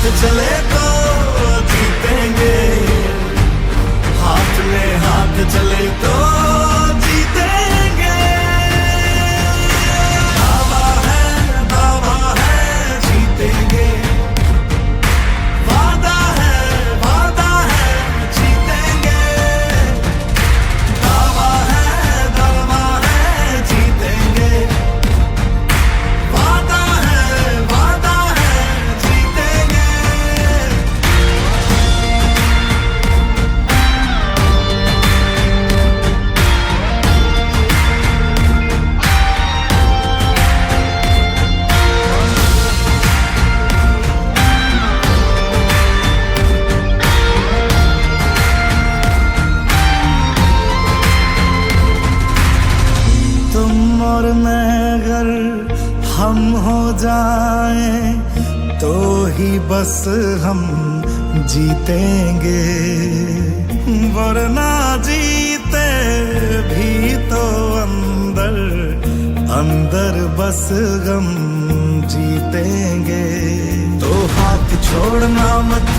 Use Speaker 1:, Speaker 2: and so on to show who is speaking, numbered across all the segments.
Speaker 1: साथ चले तो जीतेंगे। हाथ में हाथ चले तो हम हो जाए तो ही बस हम जीतेंगे। वरना जीते भी तो अंदर अंदर बस गम जीतेंगे। तो हाथ छोड़ना मत,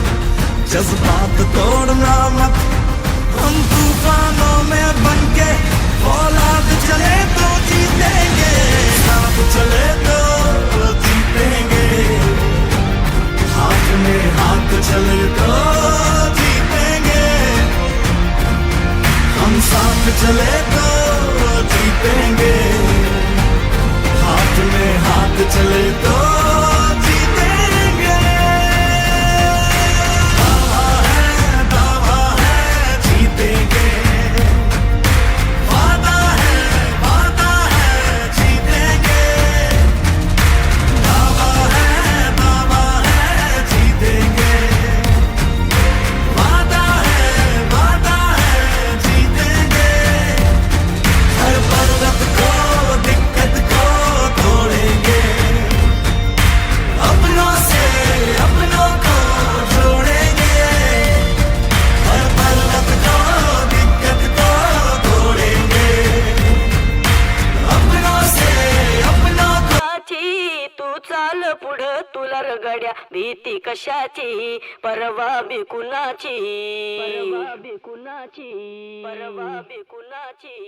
Speaker 1: जज्बात तोड़ना मत, हम तूफानों में बन के औलाद चले तो जीतेंगे। साथ चले तो
Speaker 2: तुला रगड्या भीती कशाची? परवा बी कुणाची? परवा बी कुणाची? परवा बी कुणाची?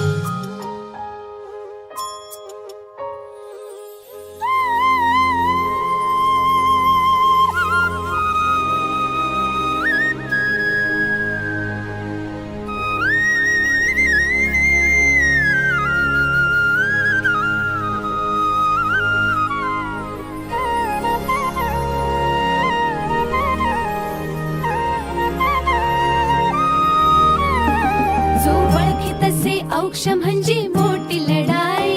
Speaker 3: तसे औक्ष म्हणजे मोठी लढाई.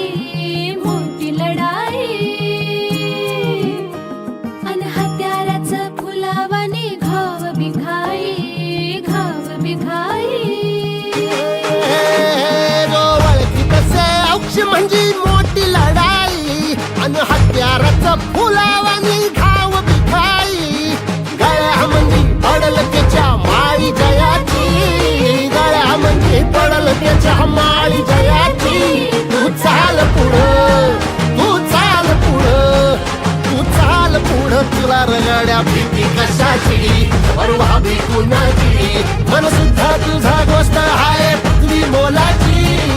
Speaker 3: वर लढ्या भीती कशाची? वरवावी कुणाची? मन सुद्धा तुझा गोष्ट आहे पृथ्वी मोलाची.